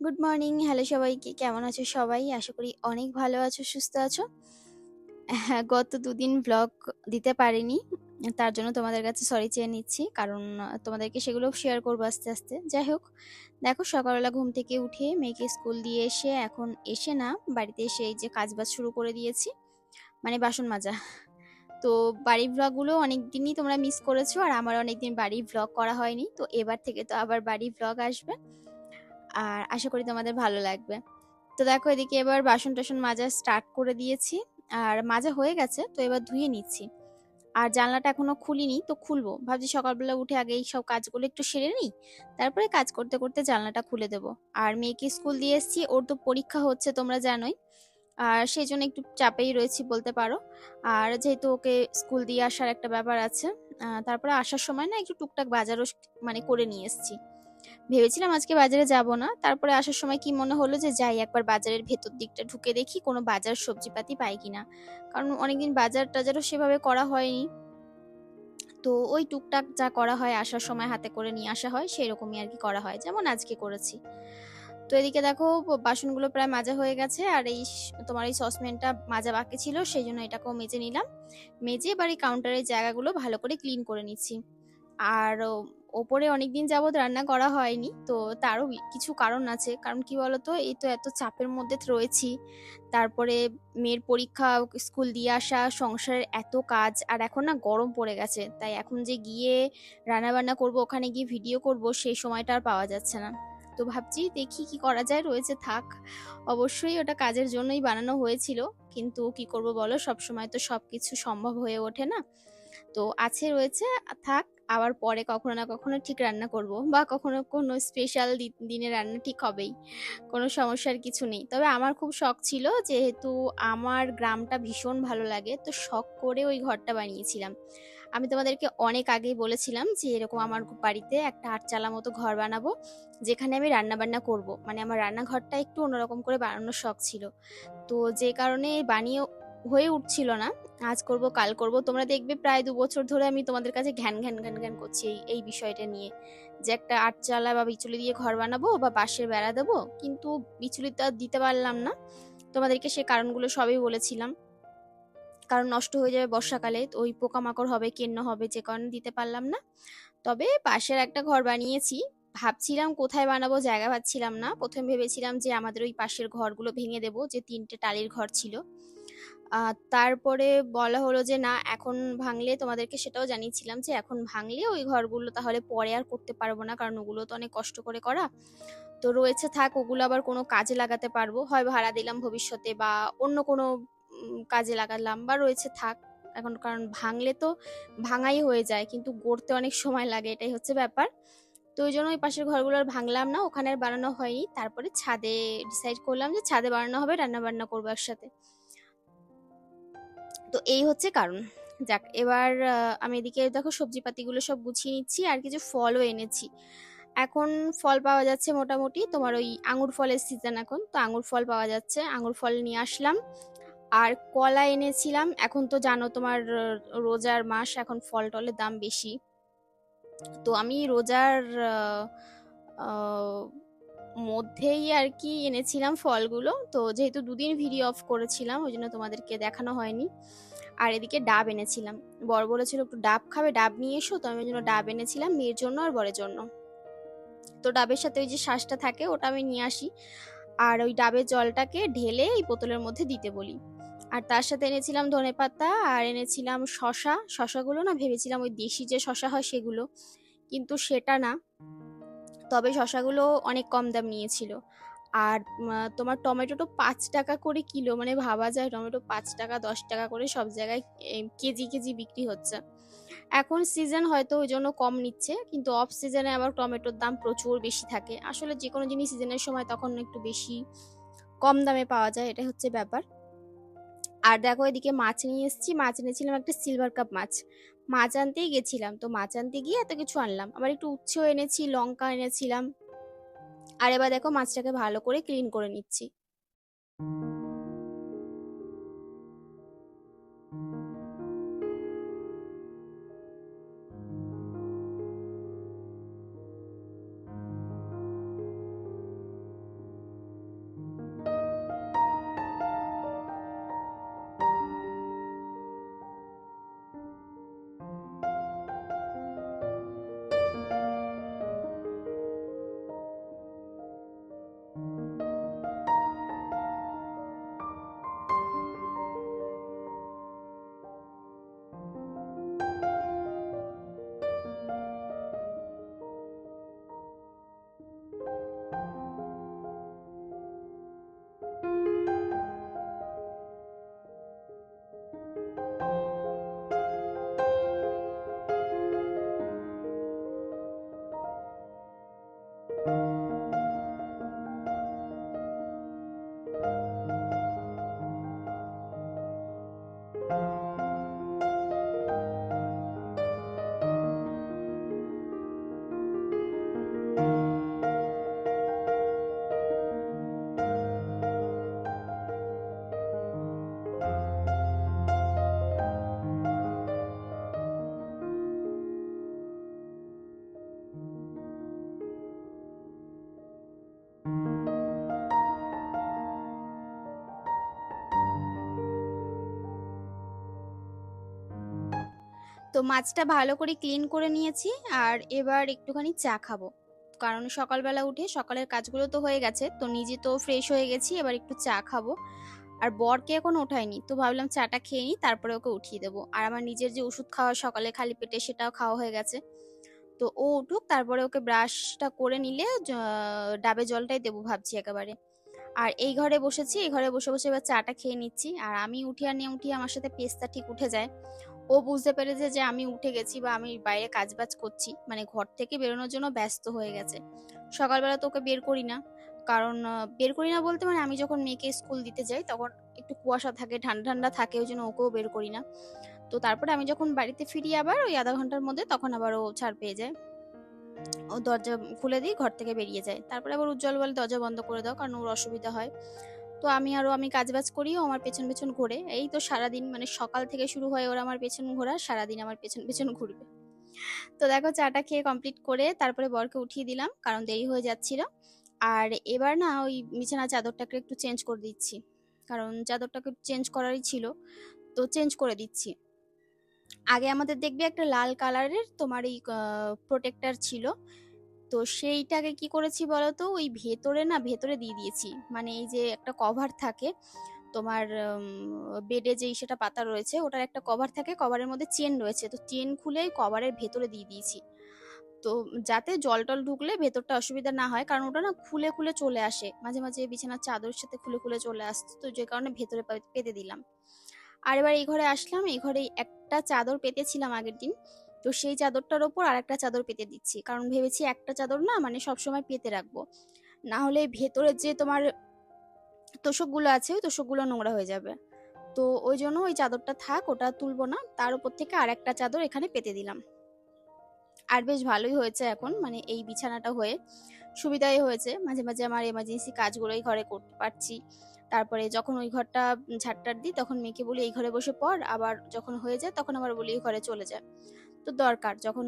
Good morning hello সবাইকে। কেমন আছো সবাই? আশা করি অনেক ভালো আছো, সুস্থ আছো। হ্যাঁ গত দুদিন ব্লগ দিতে পারিনি। তার জন্য তোমাদের কাছে সরি চেয়ে নিচ্ছি। কারণ, তোমাদেরকে সেগুলো শেয়ার করব আস্তে আস্তে। যাই হোক, দেখো সকালবেলা ঘুম থেকে উঠে মেয়েকে স্কুল দিয়ে এসে এখন এসে না, বাড়িতে এসে এই যে কাজ বাজ শুরু করে দিয়েছি। মানে বাসন মাজা। তো বাড়ির ব্লগগুলো অনেক দিনই তোমরা মিস করেছ। আর আমার অনেকদিন বাড়ির ব্লগ করা হয়নি। তো এবার থেকে তো আবার বাড়ির ব্লগ আসবে। আর আশা করি তোমাদের ভালো লাগবে। তো দেখো এদিকে এবার বাসন টাসন মাজা স্টার্ট করে দিয়েছি। আর মাজা হয়ে গেছে, তো এবার ধুয়ে নিচ্ছি। আর জানলাটা এখনও খুলিনি, তো খুলবো। ভাবছি সকালবেলা উঠে আগে এই সব কাজগুলো একটু সেরে নিই, তারপরে কাজ করতে করতে জানলাটা খুলে দেব। আর মেয়েকে স্কুল দিয়ে এসেছি, ওর তো পরীক্ষা হচ্ছে তোমরা জানোই। আর সেই জন্য একটু চাপেই রয়েছি বলতে পারো। আর যেহেতু ওকে স্কুল দিয়ে আসার একটা ব্যাপার আছে তারপরে আসার সময় না একটু টুকটাক বাজারও মানে করে নিয়ে এসেছি। ভেবেছিলাম আজকে বাজারে যাব না। তারপরে আসার সময় কি মনে হলো যে যাই, একবার বাজারের ভেতর দিকটা ঢুকে দেখি কোনো বাজার সবজিপাতি পাই কিনা। কারণ অনেকদিন বাজার টাজারও সেভাবে করা হয়নি। তো ওই টুকটাক যা করা হয়, আসার সময় হাতে করে নিয়ে আসা হয় সেই রকমই আর কি করা হয়, যেমন আজকে করেছি। তো এদিকে দেখো, বাসনগুলো প্রায় মাজা হয়ে গেছে, আর এই তোমার এই সসপ্যানটা মাজা বাকি ছিল সেই জন্য এটাকেও মেজে নিলাম। মেজে এবার এই কাউন্টারের জায়গাগুলো ভালো করে ক্লিন করে নিচ্ছি। আর ওপরে অনেকদিন যাবৎ রান্না করা হয়নি, তো তারও কিছু কারণ আছে। কারণ কি বলতো, এই তো এত চাপের মধ্যে রয়েছি। তারপরে মেয়ের পরীক্ষা, স্কুল দিয়ে আসা, সংসারের এত কাজ, আর এখন না গরম পড়ে গেছে। তাই এখন যে গিয়ে রান্না বান্না করব, ওখানে গিয়ে ভিডিও করব, সেই সময়টা আর পাওয়া যাচ্ছে না। তো ভাবছি দেখি কি করা যায়, রয়েছে থাক। অবশ্যই ওটা কাজের জন্যই বানানো হয়েছিল, কিন্তু কি করব বলো সব সময় তো সব কিছু সম্ভব হয়ে ওঠে না। তো আছে, রয়েছে, থাক। আবার পরে কখনো না কখনো ঠিক রান্না করব বা কখনো কোনো স্পেশাল দিনে রান্না ঠিক হবেই। কোনো সমস্যার কিছু নেই। তবে আমার খুব শখ ছিল যেহেতু আমার গ্রামটা ভীষণ ভালো লাগে, তো শখ করে ওই ঘরটা বানিয়েছিলাম। আমি তোমাদেরকে অনেক আগেই বলেছিলাম যে এরকম আমার বাড়িতে একটা আটচালা মতো ঘর বানাবো, যেখানে আমি রান্না বান্না করব। মানে আমার রান্নাঘরটা একটু অন্যরকম করে বানানোর শখ ছিল। তো যে কারণে বানিয়ে হয়ে উঠছিল না। আজ করব, কাল করব। তোমরা দেখবে প্রায় দু বছর ধরে আমি তোমাদের কাছে ঘ্যান ঘ্যান ঘ্যান ঘ্যান করছি এই এই বিষয়টা নিয়ে। যে একটা আটচালা বা বিচুলি দিয়ে ঘর বানাবো বা বাঁশের বেড়া দেবো, কিন্তু বিচুলি তো আর দিতে পারলাম না। তোমাদেরকে সে কারণগুলো সবই বলেছিলাম। কারণ নষ্ট হয়ে যাবে বর্ষাকালে ওই পোকামাকড় হবে, কেন্ন হবে, যে কারণে দিতে পারলাম না। তবে পাশের একটা ঘর বানিয়েছি। ভাবছিলাম কোথায় বানাবো, জায়গা পাচ্ছিলাম না। প্রথমে ভেবেছিলাম যে আমাদের ওই পাশের ঘরগুলো ভেঙে দেবো, যে তিনটে টালির ঘর ছিল। তারপরে বলা হলো যে, না, এখন ভাঙলে তোমাদেরকে সেটাও জানিয়েছিলাম যে, এখন ভাঙলে ওই ঘরগুলো তাহলে পরে আর করতে পারব না, কারণ ওগুলো তো অনেক কষ্ট করে করা। তো রয়েছে থাক, ওগুলো আবার কোনো কাজে লাগাতে পারব। হয় ভাড়া দিলাম ভবিষ্যতে বা অন্য কোনো কাজে লাগালাম বা রয়েছে থাক। এখন কারণ ভাঙলে তো ভাঙাই হয়ে যায়, কিন্তু গড়তে অনেক সময় লাগে, এটাই হচ্ছে ব্যাপার। তো ওই জন্য ওই পাশের ঘরগুলো আর ভাঙলাম না, ওখানে আর বানানো হয়নি। তারপরে ছাদে ডিসাইড করলাম যে, ছাদে বানানো হবে রান্না বান্না করব একসাথে। তো এই হচ্ছে কারণ। যাক, এবার আমি এদিকে দেখো সবজি পাতিগুলো সব গুছিয়ে নিচ্ছি আর কিছু ফলও এনেছি। এখন ফল পাওয়া যাচ্ছে মোটামুটি তোমার ওই আঙুর ফলের সিজন এখন। তো আঙুর ফল পাওয়া যাচ্ছে, আঙুর ফল নিয়ে আসলাম। আর কলা এনেছিলাম, এখন তো জানো তোমার রোজার মাস, এখন ফল টলের দাম বেশি। তো আমি রোজার মধ্যেই আর কি এনেছিলাম ফলগুলো। তো যেহেতু দুদিন ভিডিও অফ করেছিলাম, ওই জন্য তোমাদেরকে দেখানো হয়নি। আর এদিকে ডাব এনেছিলাম। বর বলেছিল একটু ডাব খাবে, ডাব নিয়ে এসো। তো আমি জন্য ডাব এনেছিলাম, মেয়ের জন্য আর বরের জন্য। তো ডাবের সাথে ওই যে শ্বাসটা থাকে, ওটা আমি নিয়ে আসি। আর ওই ডাবের জলটাকে ঢেলে এই বোতলের মধ্যে দিতে বলি। আর তার সাথে এনেছিলাম ধনে পাতা, আর এনেছিলাম শশা শশাগুলো না ভেবেছিলাম ওই দেশি যে শশা হয় সেগুলো। কিন্তু সেটা না। তবে শশাগুলো অনেক কম দাম নিয়েছিল। আর তোমার টমেটোটো পাঁচ টাকা করে কিলো মানে ভাবা যায় টমেটো পাঁচ টাকা, দশ টাকা করে সব জায়গায় কেজি কেজি বিক্রি হচ্ছে। এখন সিজন হয়তো ওই জন্য কম নিচ্ছে, কিন্তু অফ সিজনে আবার টমেটোর দাম প্রচুর বেশি থাকে। আসলে যে কোনো জিনিস সিজনের সময় তখন একটু বেশি কম দামে পাওয়া যায় এটা হচ্ছে ব্যাপার। আর দেখো এদিকে মাছ নিয়ে এসেছি, মাছ এনেছিলাম একটা সিলভার কাপ মাছ। মাছ আনতেই গেছিলাম। তো মাছ আনতে গিয়ে এত কিছু আনলাম। আবার একটু উচ্ছেও এনেছি, লঙ্কা এনেছিলাম। আর এবার দেখো মাছটাকে ভালো করে ক্লিন করে নিচ্ছি। তো মাছটা ভালো করে ক্লিন করে নিয়েছি আর এবার একটুখানি চা খাব। কারণ সকালবেলা উঠে সকালের কাজগুলো তো হয়ে গেছে, তো নিজে তো ফ্রেশ হয়ে গেছি, এবার একটু চা খাব। আর বরকে এখন ওঠায়নি, তো ভাবলাম চাটা খেয়ে নিই, তারপরে ওকে উঠিয়ে দেবো। আর আমার নিজের যে ওষুধ খাওয়া সকালে খালি পেটে সেটাও খাওয়া হয়ে গেছে। তো ও উঠুক, তারপরে ওকে ব্রাশটা করে নিলে ডাবে জলটাই দেবো ভাবছি একেবারে। আর এই ঘরে বসেছি, এই ঘরে বসে বসে এবার চাটা খেয়ে নিচ্ছি। আর আমি উঠি আর নিয়ে উঠি আমার সাথে পেস্তা ঠিক উঠে যায়। ও বুঝতে পেরেছে যে আমি উঠে গেছি বা আমি বাইরে কাজবাজ করছি মানে ঘর থেকে বেরোনোর জন্য ব্যস্ত হয়ে গেছে। সকালবেলা তো ওকে বের করি না, কারণ বের করি না বলতে মানে আমি যখন মেয়েকে স্কুল দিতে যাই তখন একটু কুয়াশা থাকে, ঠান্ডা ঠান্ডা থাকে, ওই জন্য ওকেও বের করি না। তো তারপরে আমি যখন বাড়িতে ফিরি আবার ওই আধা ঘণ্টার মধ্যে তখন আবার ও ছাড় পেয়ে যায়। ও দরজা খুলে দিই, ঘর থেকে বেরিয়ে যায়। তারপরে আবার উজ্জ্বল বলে দরজা বন্ধ করে দাও, কারণ ওর অসুবিধা হয়। তো আমি আরও আমি কাজবাজ করি ও আমার পেছন পেছন ঘোরে। এই তো সারাদিন মানে সকাল থেকে শুরু হয় ওরা আমার পেছন ঘোরা, সারাদিন আমার পেছন পেছন ঘুরবে। তো দেখো চাটা খেয়ে কমপ্লিট করে তারপরে বরকে উঠিয়ে দিলাম, কারণ দেরি হয়ে যাচ্ছিল। আর এবার না ওই বিছানার চাদরটাকে একটু চেঞ্জ করে দিচ্ছি, কারণ চাদরটাকে চেঞ্জ করারই ছিল। তো চেঞ্জ করে দিচ্ছি। আগে আমাদের দেখবে একটা লাল কালারের তোমার এই প্রোটেক্টার ছিল। তো সেইটাকে কি করেছি বলতো? ওই ভেতরে না, ভেতরে দিয়ে দিয়েছি। মানে এই যে একটা কভার থাকে, তোমার বেডে যেই সেটা পাতা রয়েছে, ওটার একটা কভার থাকে কভারের মধ্যে চেন রয়েছে। তো চেন খুলে কভারের ভেতরে দিয়ে দিয়েছি। তো যাতে জল টল ঢুকলে ভেতরটা অসুবিধা না হয়, কারণ ওটা না খুলে খুলে চলে আসে। মাঝে মাঝে বিছানার চাদরের সাথে খুলে খুলে চলে আসতো, তো যে কারণে ভেতরে পেতে দিলাম। আর এবার এই ঘরে আসলাম, এই ঘরে একটা চাদর পেতেছিলাম আগের দিন। তো সেই চাদরটার ওপর আর একটা চাদর পেতে দিচ্ছি। কারণ ভেবেছি একটা চাদর না মানে সবসময় পেতে রাখব। না হলে ভেতরের যে তোমার তোষকগুলো আছে, ওই তোষকগুলো নোংরা হয়ে যাবে। তো ওই জন্য ওই চাদরটা থাক, ওটা তুলবো না। তার উপর থেকে আর একটা চাদর এখানে পেতে দিলাম। আর বেশ ভালোই হয়েছে এখন মানে এই বিছানাটা হয়ে। সুবিধাই হয়েছে, মাঝে মাঝে আমার এমার্জেন্সি কাজগুলোই ঘরে করতে পারছি। তারপরে যখন ওই ঘরটা ঝাড়টার দিই, তখন মেয়েকে বলি, এই ঘরে বসে পড়। আবার যখন হয়ে যায়, তখন আবার বলি, এই ঘরে চলে যায় তো দরকার। যখন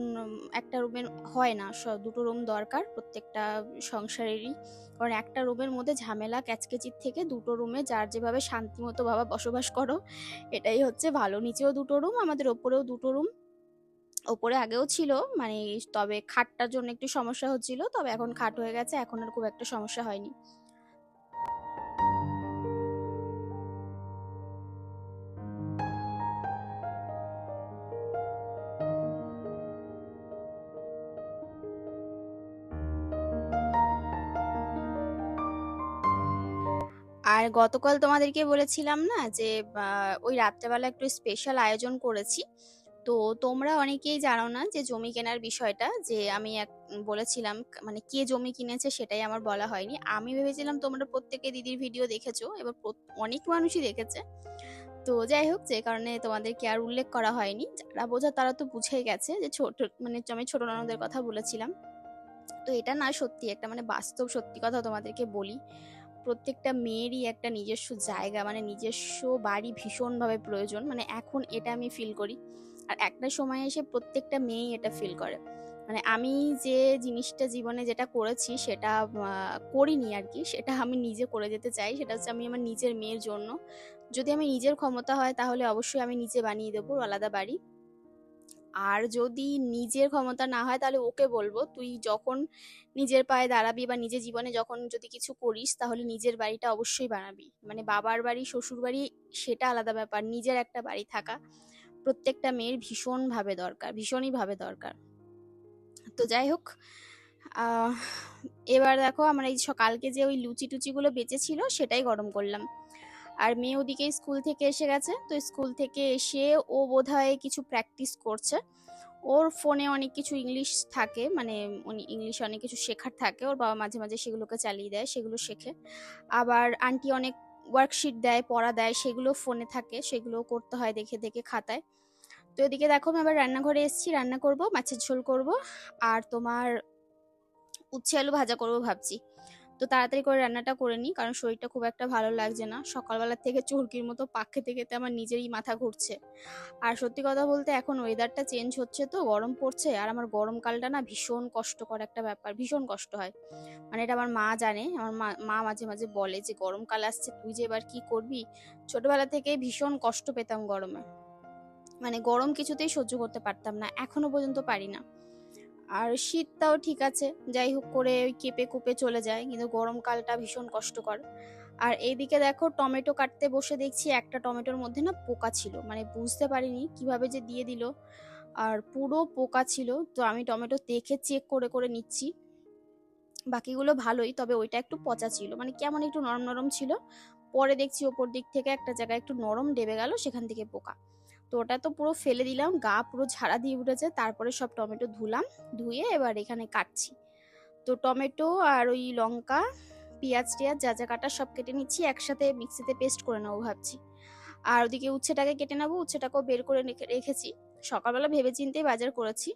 একটা রুমের হয় না দুটো রুম দরকার প্রত্যেকটা সংসারেরই। কারণ একটা রুমের মধ্যে ঝামেলা, ক্যাচকেচির থেকে দুটো রুমে যার যেভাবে শান্তিমতো ভাবে বসবাস করো, এটাই হচ্ছে ভালো। নিচেও দুটো রুম, আমাদের ওপরেও দুটো রুম। ওপরে আগেও ছিল মানে তবে খাটটার জন্য একটু সমস্যা হচ্ছিল, তবে এখন খাট হয়ে গেছে, এখন আর খুব একটা সমস্যা হয়নি। আর গতকাল তোমাদেরকে বলেছিলাম না যে ওই রাত্রেবেলা একটু স্পেশাল আয়োজন করেছি। তো তোমরা অনেকেই জানো না যে, জমি কেনার বিষয়টা, যে আমি এক, বলেছিলাম মানে কে জমি কিনেছে সেটাই আমার বলা হয়নি। আমি ভেবেছিলাম তোমরা প্রত্যেকে দিদির ভিডিও দেখেছ, এবার অনেক মানুষই দেখেছে। তো যাই হোক, যে কারণে তোমাদেরকে আর উল্লেখ করা হয়নি। যারা বোঝা, তারা তো বুঝেই গেছে যে, ছোট মানে আমি ছোট ননদের কথা বলেছিলাম। তো এটা না সত্যি একটা মানে বাস্তব সত্যি কথা তোমাদেরকে বলি। প্রত্যেকটা মেয়েরই একটা নিজস্ব জায়গা মানে নিজস্ব বাড়ি ভীষণভাবে প্রয়োজন। মানে এখন এটা আমি ফিল করি। আর একটা সময় এসে প্রত্যেকটা মেয়েই এটা ফিল করে। মানে আমি যে জিনিসটা জীবনে যেটা করেছি সেটা করিনি আর কি। সেটা আমি নিজে করে যেতে চাই। সেটা হচ্ছে আমি আমার নিজের মেয়ের জন্য। যদি আমি নিজের ক্ষমতা হয় তাহলে অবশ্যই আমি নিজে বানিয়ে দেবো আলাদা বাড়ি। আর যদি নিজের ক্ষমতা না হয়, তাহলে ওকে বলব, তুই যখন নিজের পায়ে দাঁড়াবি বা নিজের জীবনে যখন যদি কিছু করিস, তাহলে নিজের বাড়িটা অবশ্যই বানাবি। মানে বাবার বাড়ি, শ্বশুর বাড়ি, সেটা আলাদা ব্যাপার, নিজের একটা বাড়ি থাকা প্রত্যেকটা মেয়ের ভীষণভাবে দরকার ভীষণই ভাবে দরকার। তো যাই হোক এবার দেখো আমরা এই সকালকে যে ওই লুচি টুচিগুলো বেঁচেছিল, সেটাই গরম করলাম। আর মেয়ে ওদিকে স্কুল থেকে এসে গেছে। তো স্কুল থেকে এসে ও বোধহয় কিছু প্র্যাকটিস করছে। ওর ফোনে অনেক কিছু ইংলিশ থাকে মানে উনি ইংলিশে অনেক কিছু শেখার থাকে। ওর বাবা মাঝে মাঝে সেগুলোকে চালিয়ে দেয়, সেগুলো শেখে। আবার আন্টি অনেক ওয়ার্কশিট দেয়, পড়া দেয়, সেগুলো ফোনে থাকে, সেগুলো করতে হয় দেখে দেখে খাতায়। তো এদিকে দেখো, আমি আবার রান্নাঘরে এসেছি, রান্না করব, মাছের ঝোল করব। আর তোমার উচ্ছে আলু ভাজা করব ভাবছি। তো তাড়াতাড়ি করে রান্নাটা করে নিই, কারণ শরীরটা খুব একটা ভালো লাগছে না। সকালবেলা থেকে চরকির মতো পাক খেতে খেতে আমার নিজেরই মাথা ঘুরছে। আর সত্যি কথা বলতে এখন ওয়েদারটা চেঞ্জ হচ্ছে তো, গরম পড়ছে, আর আমার গরমকালটা না ভীষণ কষ্টকর একটা ব্যাপার, ভীষণ কষ্ট হয়। মানে এটা আমার মা জানে, আমার মা মা মাঝে মাঝে বলে যে, গরমকাল আসছে, তুই যে এবার কি করবি? ছোটবেলা থেকে ভীষণ কষ্ট পেতাম গরমে। মানে গরম কিছুতেই সহ্য করতে পারতাম না, এখনও পর্যন্ত পারি না। আর শীতটাও ঠিক আছে যাই হোক করে ওই কেঁপে কুপে চলে যায়, কিন্তু গরমকালটা ভীষণ কষ্টকর। আর এইদিকে দেখো টমেটো কাটতে বসে দেখছি একটা টমেটোর মধ্যে না পোকা ছিল মানে বুঝতে পারিনি কীভাবে যে দিয়ে দিল। আর পুরো পোকা ছিল, তো আমি টমেটো দেখে চেক করে করে নিচ্ছি। বাকিগুলো ভালোই, তবে ওইটা একটু পচা ছিল মানে কেমন একটু নরম নরম ছিল। পরে দেখছি ওপর দিক থেকে একটা জায়গায় একটু নরম ডেবে গেল, সেখান থেকে পোকা। তো ওটা তো পুরো ফেলে দিলাম, গা পুরো ঝাড়া দিয়ে উঠেছে, তারপরে সব টমেটো ধুলাম, ধুয়ে এবার এখানে কাটছি। তো টমেটো আর ওই লঙ্কা, পেঁয়াজ টিয়াজ যা যা কাটা সব কেটে নিচ্ছি, একসাথে মিক্সিতে পেস্ট করে নেব ভাবছি। আর ওদিকে উচ্ছেটাকে কেটে নেব, উচ্ছেটাকেও বের করে রেখেছি। সকালবেলা ভেবে চিন্তেই বাজার করেছি,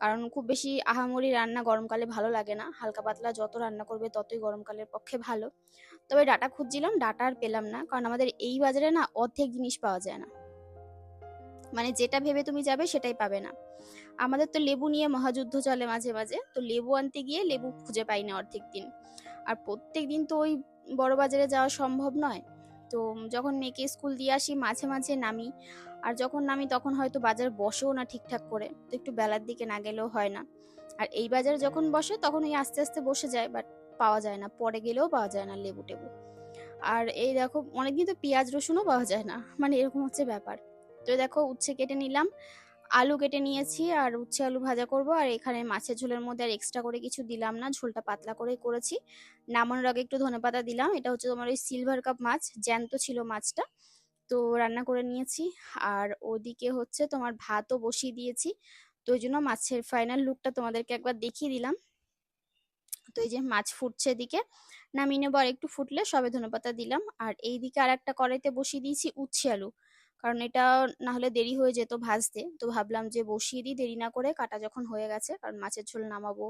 কারণ খুব বেশি আহামরি রান্না গরমকালে ভালো লাগে না, হালকা পাতলা যত রান্না করবে ততই গরমকালের পক্ষে ভালো। তবে ডাটা খুঁজছিলাম, ডাটা আর পেলাম না, কারণ আমাদের এই বাজারে না অর্ধেক জিনিস পাওয়া যায় না। মানে যেটা ভেবে তুমি যাবে সেটাই পাবে না। আমাদের তো লেবু নিয়ে মহাযুদ্ধ চলে মাঝে মাঝে। তো লেবু আনতে গিয়ে লেবু খুঁজে পাই না অর্ধেক দিন। আর প্রত্যেক দিন তো ওই বড় বাজারে যাওয়া সম্ভব নয়। তো যখন মেয়েকে স্কুল দিয়ে আসি, মাঝে মাঝে নামি। আর যখন নামি তখন হয়তো বাজার বসেও না ঠিকঠাক করে। তো একটু বেলার দিকে না গেলেও হয় না। আর এই বাজারে যখন বসে তখন ওই আস্তে আস্তে বসে যায় বাট পাওয়া যায় না। পরে গেলেও পাওয়া যায় না লেবু টেবু। আর এই দেখো, অনেকদিন তো পেঁয়াজ রসুনও পাওয়া যায় না। মানে এরকম হচ্ছে ব্যাপার। তো দেখো উচ্ছে কেটে নিলাম। আলু কেটে নিয়েছি আর উচ্ছে আলু ভাজা করব। আর এখানে মাছের ঝোলের মধ্যে আর এক্সট্রা করে কিছু দিলাম না, ঝোলটা পাতলা করেই করেছি। নামানোর আগে একটু ধনেপাতা দিলাম। এটা হচ্ছে তোমার ওই সিলভার কাপ মাছ, জ্যান্ত ছিল মাছটা। তো রান্না করে নিয়েছি। আর ওদিকে হচ্ছে তোমার ভাতও বসিয়ে দিয়েছি। তো ওই জন্য মাছের ফাইনাল লুকটা তোমাদেরকে একবার দেখিয়ে দিলাম। তো এই যে মাছ ফুটছে এদিকে, নামিয়ে নেব। আর একটু ফুটলে সবে ধনেপাতা দিলাম। আর এইদিকে আর একটা কড়াইতে বসিয়ে দিয়েছি উচ্ছে আলু। কারণ এটা না হলে দেরি হয়ে যেত ভাজতে। তো ভাবলাম যে বসিয়ে দিই, দেরি না করে কাটা যখন হয়ে গেছে, কারণ মাছের ঝোল নামাবো,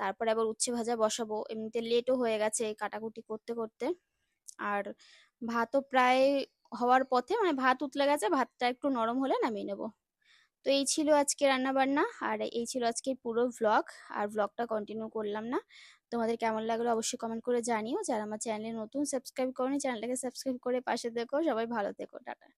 তারপরে আবার উচ্ছে ভাজা বসাবো, এমনিতে লেটও হয়ে গেছে কাটাকুটি করতে করতে। আর ভাতও প্রায় হওয়ার পথে মানে ভাত উতলে গেছে, ভাতটা একটু নরম হলে নামিয়ে নেব। তো এই ছিল আজকে রান্না বান্না আর এই ছিল আজকে পুরো ভ্লগ আর ভ্লগটা কন্টিনিউ করলাম না। তোমাদের কেমন লাগল অবশ্যই কমেন্ট করে জানিও। যারা আমার চ্যানেলে নতুন সাবস্ক্রাইব করনি চ্যানেলটাকে সাবস্ক্রাইব করে পাশে দেখো। সবাই ভালো থেকো, টাটা।